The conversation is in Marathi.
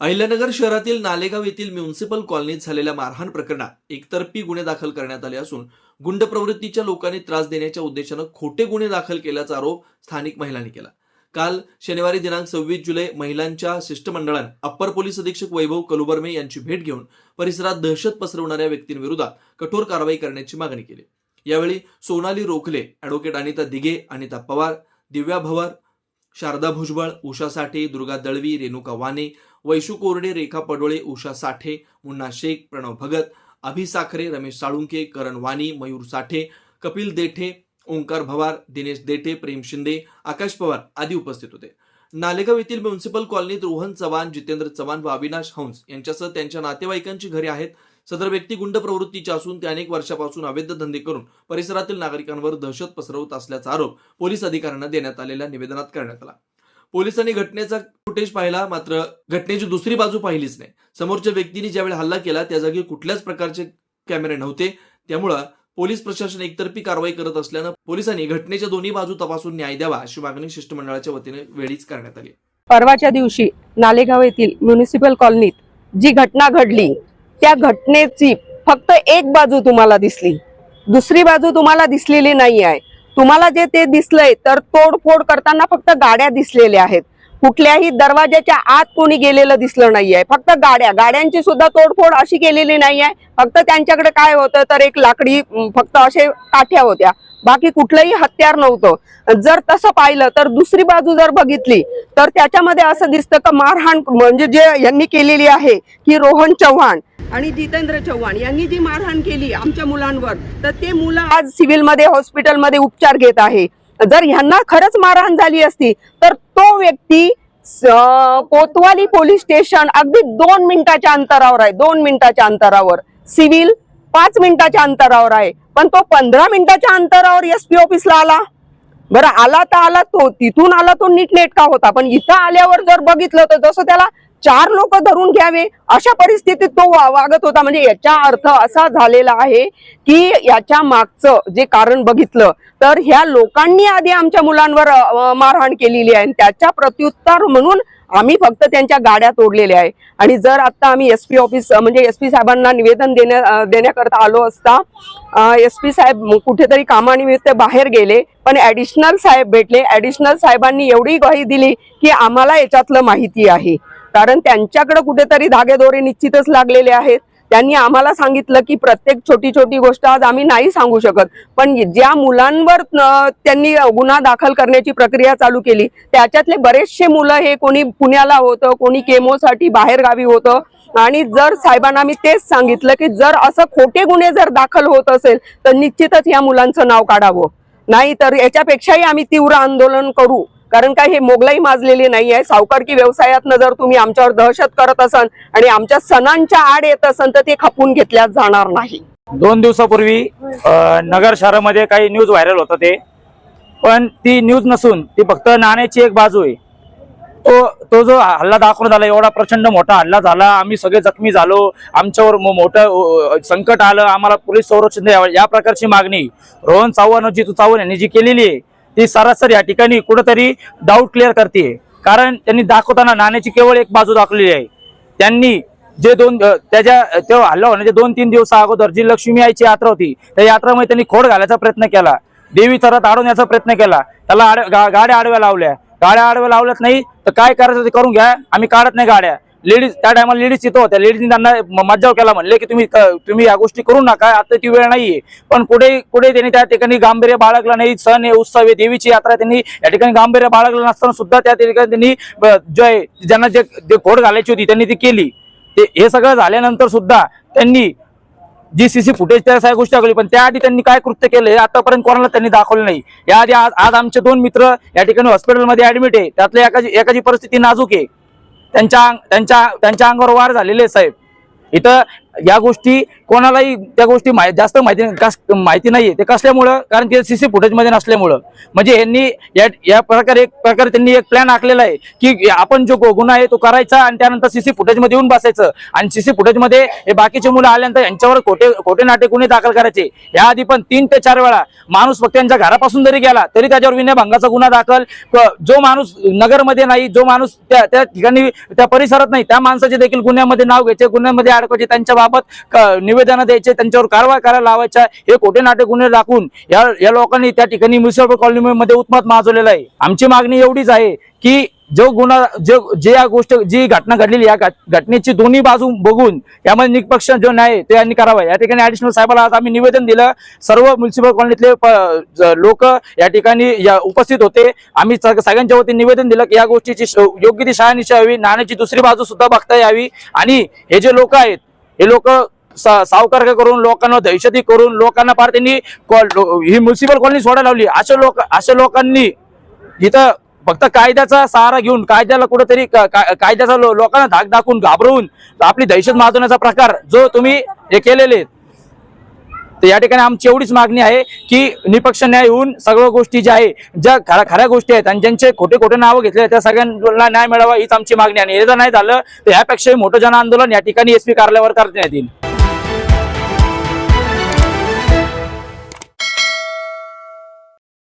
अहिल्यानगर शहरातील नालेगाव येथील म्युन्सिपल कॉलनीत झालेल्या मारहाण प्रकरणात एकतर्फी गुन्हे दाखल करण्यात आले असून गुंड प्रवृत्तीच्या लोकांनी त्रास देण्याच्या उद्देशानं खोटे गुन्हे दाखल केल्याचा आरोप स्थानिक महिलांनी केला. काल शनिवारी दिनांक सव्वीस जुलै महिलांच्या शिष्टमंडळानं अप्पर पोलीस अधीक्षक वैभव कलुबर्मे यांची भेट घेऊन परिसरात दहशत पसरवणाऱ्या व्यक्तींविरोधात कठोर कारवाई करण्याची मागणी केली. यावेळी सोनाली रोखले अॅडव्होकेट अनिता दिघे अनिता पवार दिव्या भवर शारदा भुजबळ उषा साठे दुर्गा दळवी रेणुका वाने वैशू कोरडे रेखा पडोळे उषा साठे मुन्ना शेख प्रणव भगत अभि साखरे रमेश साळुंके करण वाणी मयूर साठे कपिल देठे ओंकार भवार दिनेश देठे प्रेम शिंदे आकाश पवार आदी उपस्थित होते. नालेगाव येथील म्युन्सिपल कॉलनीत रोहन चव्हाण जितेंद्र चव्हाण व अविनाश हंस यांच्यासह त्यांच्या नातेवाईकांची घरे आहेत. सदर व्यक्ती गुंड प्रवृत्तीच्या असून ते अनेक वर्षापासून अवैध धंदे करून परिसरातील नागरिकांवर दहशत पसरवत असल्याचा आरोप पोलीस अधिकाऱ्यांना देण्यात आलेल्या निवेदनात करण्यात आला. पोलिसांनी घटनेचा फुटेज पाहिला मात्र घटनेची दुसरी बाजू पाहिलीच नाही. समोरच्या व्यक्तीने ज्यावेळी हल्ला केला त्या जागी कुठल्याच प्रकारचे कॅमेरे नव्हते. त्यामुळं पोलीस प्रशासन एकतर्फी कारवाई करत असल्यानं पोलिसांनी घटनेच्या दोन्ही बाजू तपासून न्याय द्यावा अशी मागणी शिष्टमंडळाच्या वतीने वेळीच करण्यात आली. परवाच्या दिवशी नालेगाव येथील म्युनिसिपल कॉलनीत जी घटना घडली त्या घटनेची फक्त एक बाजू तुम्हाला दिसली. दुसरी बाजू तुम्हाला दिसलेली नाही आहे तुम्हाला जे ते दिसलंय तर तोडफोड करताना फक्त गाड्या दिसलेल्या आहेत. कुठल्याही दरवाजाच्या आत कोणी गेलेलं दिसलं नाहीये. फक्त गाड्या गाड्यांची सुद्धा तोडफोड अशी केलेली नाहीये. फक्त त्यांच्याकडे काय होतं तर एक लाकडी फक्त असे काठ्या होत्या. बाकी कुठलंही हत्यार नव्हतं. जर तसं पाहिलं तर दुसरी बाजू जर बघितली तर त्याच्यामध्ये असं दिसतं का मारहाण म्हणजे जे यांनी केलेली आहे की रोहन चव्हाण आणि जितेंद्र चव्हाण यांनी जी मारहाण केली आमच्या मुलांवर तर ते मुलं आज सिव्हिलमध्ये हॉस्पिटलमध्ये उपचार घेत आहे. जर ह्यांना खरंच मारहाण झाली असती तर तो व्यक्ती कोतवाली पोलीस स्टेशन अगदी दोन मिनिटाच्या अंतरावर आहे दोन मिनिटाच्या अंतरावर. सिव्हिल पाच मिनिटाच्या अंतरावर आहे पण तो पंधरा मिनिटाच्या अंतरावर एस पी ऑफिसला आला. बरं आला तर आला तो तिथून आला तो नीटनेटका होता पण इथं आल्यावर जर बघितलं तर जसं त्याला चार लोक धरून घ्यावे अशा परिस्थितीत तो वागत होता. म्हणजे याचा अर्थ असा झालेला आहे की याच्या मागचं जे कारण बघितलं तर ह्या लोकांनी आधी आमच्या मुलांवर मारहाण केलेली आहे. त्याच्या प्रत्युत्तर म्हणून आम्ही फक्त त्यांच्या गाड्या तोडलेल्या आहे. आणि जर आता आम्ही एस पी ऑफिस म्हणजे एस पी साहेबांना निवेदन देण्या देण्याकरता आलो असता एस पी साहेब कुठेतरी कामानिमित्त बाहेर गेले पण ॲडिशनल साहेब भेटले. ॲडिशनल साहेबांनी एवढी ग्वाही दिली की आम्हाला याच्यातलं माहिती आहे. कारण त्यांच्याकडे कुठेतरी धागेदोरे निश्चितच लागलेले आहेत. त्यांनी आम्हाला सांगितलं की प्रत्येक छोटी छोटी गोष्ट आज आम्ही नाही सांगू शकत. पण ज्या मुलांवर त्यांनी गुन्हा दाखल करण्याची प्रक्रिया चालू केली त्याच्यातले बरेचसे मुलं हे कोणी पुण्याला होतं कोणी केमोसाठी बाहेर गावी होतं. आणि जर साहेबांना मी तेच सांगितलं की जर असं खोटे गुन्हे जर दाखल होत असेल तर निश्चितच या मुलांचं नाव काढावं. नाही तर याच्यापेक्षाही आम्ही तीव्र आंदोलन करू. कारण काय हे मोगलाई माजलेली नाही आहे. सावकारकी व्यवसायातनं जर तुम्ही आमच्यावर दहशत करत असाल आणि आमच्या सणांच्या आड येत असाल तर ते खपून घेतल्या जाणार नाही. दोन दिवसापूर्वी नगर शहरामध्ये काही न्यूज व्हायरल होतं ते. पण ती न्यूज नसून ती फक्त नाण्याची एक बाजू आहे. तो तो जो हल्ला दाखवून झाला एवढा प्रचंड मोठा हल्ला झाला. आम्ही सगळे जखमी झालो. आमच्यावर मोठं संकट आलं. आम्हाला पोलीस संरक्षण द्यावं. या प्रकारची मागणी रोहन चव्हाण जितू चव्हाण यांनी जी केलेली आहे ती सरासर या ठिकाणी कुठंतरी डाऊट क्लिअर करते. कारण त्यांनी दाखवताना नाण्याची केवळ एक बाजू दाखवलेली आहे. त्यांनी जे दोन त्याच्या तेव्हा हल्ला होण्याचे दोन तीन दिवस अगोदर जी लक्ष्मी आईची यात्रा होती त्या यात्रामध्ये त्यांनी खोड घालायचा प्रयत्न केला. देवी थरात अडवण्याचा प्रयत्न केला. त्याला आड- गाड्या आडव्या लावल्या. गाड्या आडव्या लावल्यात नाही तर काय करायचं ते करून घ्या. आम्ही काढत नाही गाड्या. लेडीज त्या टायमाला लेडीज तिथं होत्या. लेडीजनी त्यांना मज्जाव केला म्हणले की तुम्ही तुम्ही या गोष्टी करू नका आता ती वेळ नाहीये. पण कुठे कुठे त्यांनी त्या ठिकाणी गांभीर्य बाळगलं नाही. सण आहे उत्सव आहे देवीची यात्रा त्यांनी या ठिकाणी गांभीर्य बाळगलं नसताना सुद्धा त्या ठिकाणी त्यांनी ब- जय ज्यांना जे जे घोड घालायची होती त्यांनी ती केली. ते हे सगळं झाल्यानंतर सुद्धा त्यांनी जी सीसी फुटेज त्या सगळ्या गोष्टी दाखवली पण त्याआधी त्यांनी काय कृत्य केलं हे आतापर्यंत कोणाला त्यांनी दाखवलं नाही. याआधी आज आज आमचे दोन मित्र या ठिकाणी हॉस्पिटलमध्ये ऍडमिट आहे. त्यातल्या एकाची एकाची परिस्थिती नाजूक आहे. त्यांच्या त्यांच्या त्यांच्या अंगावर वार झालेले आहे, साहेब. इथं या गोष्टी कोणालाही त्या गोष्टी माहि- जास्त माहिती माहिती नाहीये. ते कसल्यामुळं? कारण ते सीसी फुटेजमध्ये नसल्यामुळं. म्हणजे यांनी या या प्रकारे एक प्रकारे त्यांनी एक प्लॅन आखलेला आहे की आपण जो गुन्हा आहे तो करायचा आणि त्यानंतर सीसी फुटेजमध्ये येऊन बसायचं. आणि सीसी फुटेजमध्ये हे बाकीचे मुलं आल्यानंतर यांच्यावर खोटे खोटे नाटे गुन्हे दाखल करायचे? याआधी पण तीन ते चार वेळा माणूस फक्त यांच्या घरापासून जरी गेला तरी त्याच्यावर विनयभंगाचा गुन्हा दाखल. जो माणूस नगरमध्ये नाही जो माणूस त्या त्या ठिकाणी त्या परिसरात नाही त्या माणसाचे देखील गुन्ह्यामध्ये नाव घ्यायचे गुन्ह्यामध्ये अडकवायचे त्यांच्या बाबत निवेदन द्यायचे त्यांच्यावर कारवाई करायला लावायच्या हे खोटे नाटे गुन्हे दाखवून या या लोकांनी त्या ठिकाणी म्युन्सिपल कॉलनीमध्ये उत्मत माजवलेला आहे. आमची मागणी एवढीच आहे की जो गुन्हा जो जे या गोष्ट जी घटना घडलेली या घटनेची दोन्ही बाजू बघून यामध्ये निष्पक्ष जो न्याय तो यांनी करावा या ठिकाणी ऍडिशनल साहेबाला आज आम्ही निवेदन दिलं. सर्व म्युन्सिपल कॉलनीतले लोक या ठिकाणी या उपस्थित होते. आम्ही सगळ्यांच्या वतीने निवेदन दिलं की या गोष्टीची योग्य ती शहानिशा हवी. नाण्याची दुसरी बाजू सुद्धा बघता यावी. आणि हे जे लोक आहेत हे लोक सावकार करून लोकांना दहशती करून लोकांना फार त्यांनी कॉल- ही म्युन्सिपल कॉलनी सोडायला लावली. अशा लोक अशा लोकांनी इथं फक्त कायद्याचा सहारा घेऊन कायद्याला कुठेतरी कायद्याचा लो- लोकांना धाक दाखवून घाबरवून आपली दहशत माजवण्याचा प्रकार जो तुम्ही हे केलेले तर या ठिकाणी आमची एवढीच मागणी आहे की निपक्ष न्याय होऊन सगळ्या गोष्टी ज्या आहे ज्या खऱ्या खऱ्या गोष्टी आहेत आणि ज्यांचे खोटे खोटे नावं घेतले त्या सगळ्यांना न्याय मिळावा हीच आमची मागणी आहे. आणि हे जर नाही झालं तर यापेक्षाही मोठं जन आंदोलन या ठिकाणी एसपी कार्यालयावर करण्यात येईल.